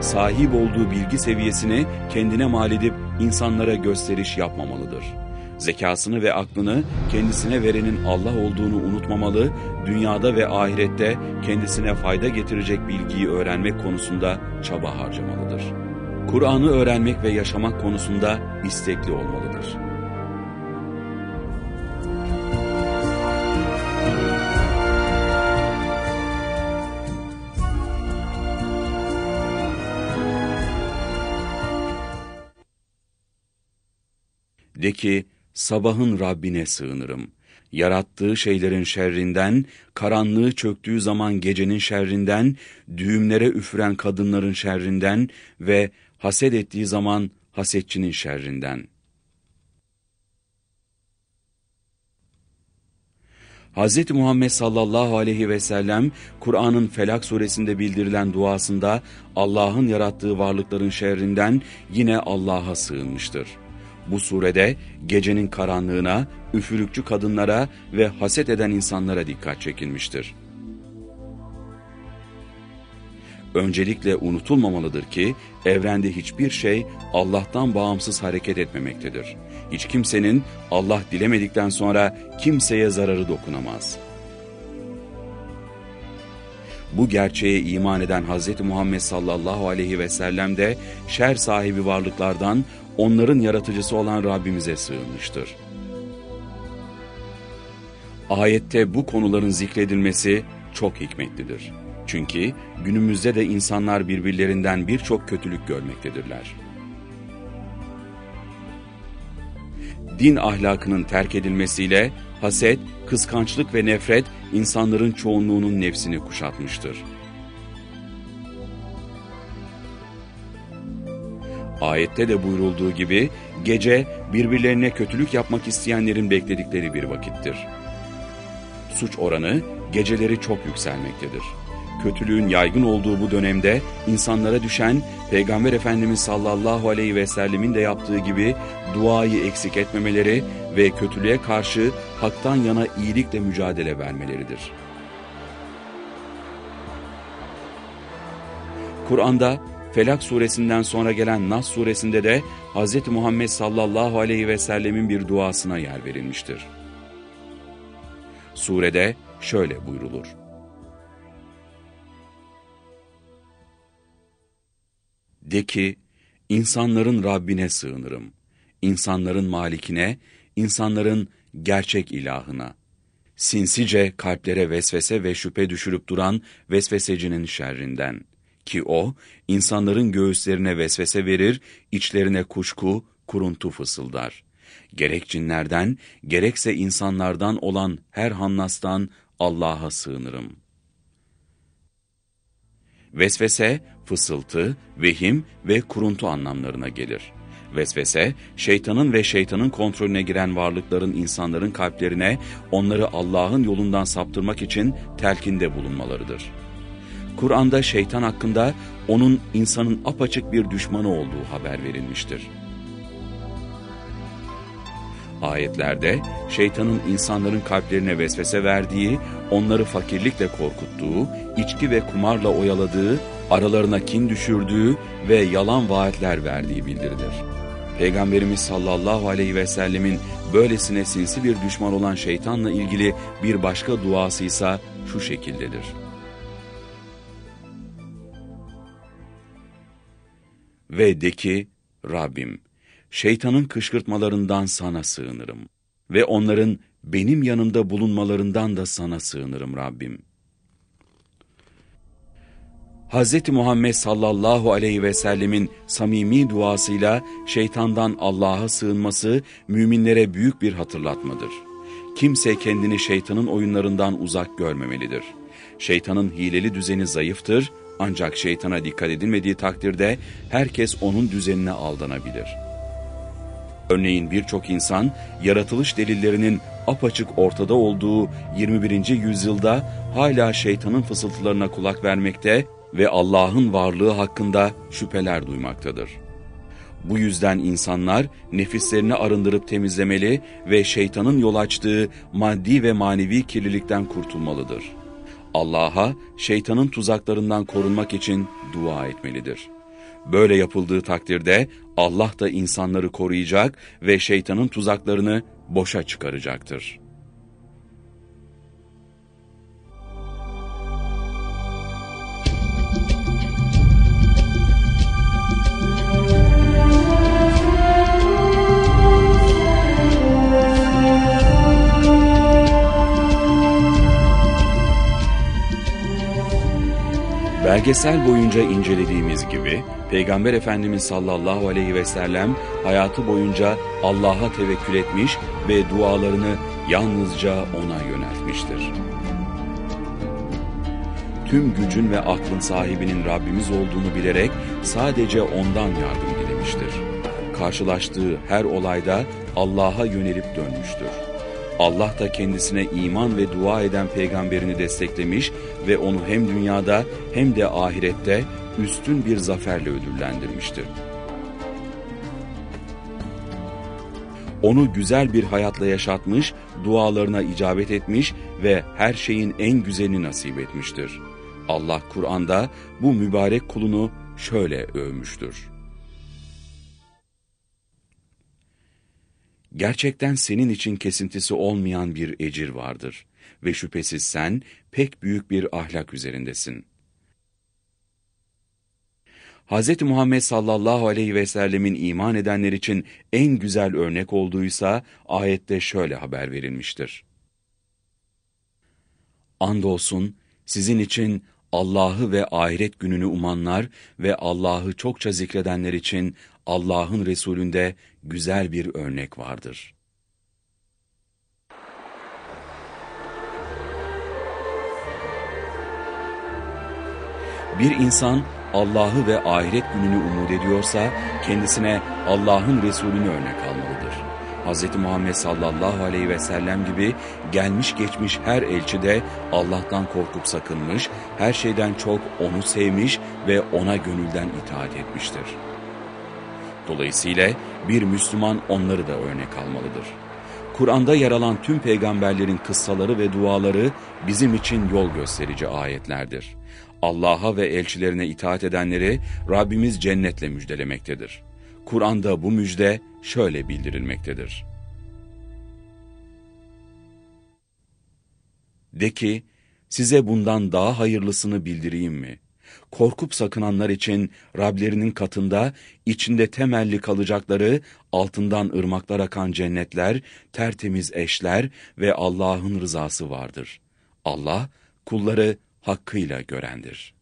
sahip olduğu bilgi seviyesini kendine mal edip insanlara gösteriş yapmamalıdır. Zekasını ve aklını kendisine verenin Allah olduğunu unutmamalı, dünyada ve ahirette kendisine fayda getirecek bilgiyi öğrenmek konusunda çaba harcamalıdır. Kur'an'ı öğrenmek ve yaşamak konusunda istekli olmalıdır. De ki, sabahın Rabbine sığınırım. Yarattığı şeylerin şerrinden, karanlığı çöktüğü zaman gecenin şerrinden, düğümlere üfüren kadınların şerrinden ve haset ettiği zaman hasetçinin şerrinden. Hz. Muhammed sallallahu aleyhi ve sellem Kur'an'ın Felak suresinde bildirilen duasında Allah'ın yarattığı varlıkların şerrinden yine Allah'a sığınmıştır. Bu surede gecenin karanlığına, üfürükçü kadınlara ve haset eden insanlara dikkat çekilmiştir. Öncelikle unutulmamalıdır ki evrende hiçbir şey Allah'tan bağımsız hareket etmemektedir. Hiç kimsenin Allah dilemedikten sonra kimseye zararı dokunamaz. Bu gerçeğe iman eden Hz. Muhammed sallallahu aleyhi ve sellem de şer sahibi varlıklardan onların yaratıcısı olan Rabbimize sığınmıştır. Ayette bu konuların zikredilmesi çok hikmetlidir. Çünkü günümüzde de insanlar birbirlerinden birçok kötülük görmektedirler. Din ahlakının terk edilmesiyle haset, kıskançlık ve nefret insanların çoğunluğunun nefsini kuşatmıştır. Ayette de buyurulduğu gibi gece birbirlerine kötülük yapmak isteyenlerin bekledikleri bir vakittir. Suç oranı geceleri çok yükselmektedir. Kötülüğün yaygın olduğu bu dönemde insanlara düşen Peygamber Efendimiz sallallahu aleyhi ve sellemin de yaptığı gibi duayı eksik etmemeleri ve kötülüğe karşı haktan yana iyilikle mücadele vermeleridir. Kur'an'da Felak suresinden sonra gelen Nas suresinde de Hz. Muhammed sallallahu aleyhi ve sellemin bir duasına yer verilmiştir. Surede şöyle buyrulur. De ki, insanların Rabbine sığınırım, insanların malikine, insanların gerçek ilahına. Sinsice kalplere vesvese ve şüphe düşürüp duran vesvesecinin şerrinden.'' Ki o, insanların göğüslerine vesvese verir, içlerine kuşku, kuruntu fısıldar. Gerek cinlerden, gerekse insanlardan olan her hannastan Allah'a sığınırım. Vesvese, fısıltı, vehim ve kuruntu anlamlarına gelir. Vesvese, şeytanın ve şeytanın kontrolüne giren varlıkların insanların kalplerine, onları Allah'ın yolundan saptırmak için telkinde bulunmalarıdır.'' Kur'an'da şeytan hakkında onun insanın apaçık bir düşmanı olduğu haber verilmiştir. Ayetlerde şeytanın insanların kalplerine vesvese verdiği, onları fakirlikle korkuttuğu, içki ve kumarla oyaladığı, aralarına kin düşürdüğü ve yalan vaatler verdiği bildirilir. Peygamberimiz sallallahu aleyhi ve sellemin böylesine sinsi bir düşman olan şeytanla ilgili bir başka duası ise şu şekildedir. Ve de ki, Rabbim, şeytanın kışkırtmalarından sana sığınırım ve onların benim yanımda bulunmalarından da sana sığınırım Rabbim. Hz. Muhammed sallallahu aleyhi ve sellemin samimi duasıyla şeytandan Allah'a sığınması müminlere büyük bir hatırlatmadır. Kimse kendini şeytanın oyunlarından uzak görmemelidir. Şeytanın hileli düzeni zayıftır ancak şeytana dikkat edilmediği takdirde herkes onun düzenine aldanabilir. Örneğin birçok insan yaratılış delillerinin apaçık ortada olduğu 21. yüzyılda hala şeytanın fısıltılarına kulak vermekte ve Allah'ın varlığı hakkında şüpheler duymaktadır. Bu yüzden insanlar nefislerini arındırıp temizlemeli ve şeytanın yol açtığı maddi ve manevi kirlilikten kurtulmalıdır.'' Allah'a şeytanın tuzaklarından korunmak için dua etmelidir. Böyle yapıldığı takdirde Allah da insanları koruyacak ve şeytanın tuzaklarını boşa çıkaracaktır. Belgesel boyunca incelediğimiz gibi Peygamber Efendimiz sallallahu aleyhi ve sellem hayatı boyunca Allah'a tevekkül etmiş ve dualarını yalnızca ona yöneltmiştir. Tüm gücün ve aklın sahibinin Rabbimiz olduğunu bilerek sadece ondan yardım dilemiştir. Karşılaştığı her olayda Allah'a yönelip dönmüştür. Allah da kendisine iman ve dua eden peygamberini desteklemiş ve onu hem dünyada hem de ahirette üstün bir zaferle ödüllendirmiştir. Onu güzel bir hayatla yaşatmış, dualarına icabet etmiş ve her şeyin en güzelini nasip etmiştir. Allah Kur'an'da bu mübarek kulunu şöyle övmüştür. Gerçekten senin için kesintisi olmayan bir ecir vardır ve şüphesiz sen pek büyük bir ahlak üzerindesin. Hz. Muhammed sallallahu aleyhi ve sellemin iman edenler için en güzel örnek olduysa ayette şöyle haber verilmiştir. Andolsun sizin için Allah'ı ve ahiret gününü umanlar ve Allah'ı çokça zikredenler için Allah'ın Resulünde güzel bir örnek vardır. Bir insan Allah'ı ve ahiret gününü umut ediyorsa kendisine Allah'ın Resulünü örnek almalıdır. Hz. Muhammed sallallahu aleyhi ve sellem gibi gelmiş geçmiş her elçi de Allah'tan korkup sakınmış, her şeyden çok onu sevmiş ve ona gönülden itaat etmiştir. Dolayısıyla bir Müslüman onları da örnek almalıdır. Kur'an'da yer alan tüm peygamberlerin kıssaları ve duaları bizim için yol gösterici ayetlerdir. Allah'a ve elçilerine itaat edenleri Rabbimiz cennetle müjdelemektedir. Kur'an'da bu müjde şöyle bildirilmektedir. De ki, size bundan daha hayırlısını bildireyim mi? Korkup sakınanlar için Rablerinin katında içinde temelli kalacakları altından ırmaklar akan cennetler, tertemiz eşler ve Allah'ın rızası vardır. Allah kulları hakkıyla görendir.''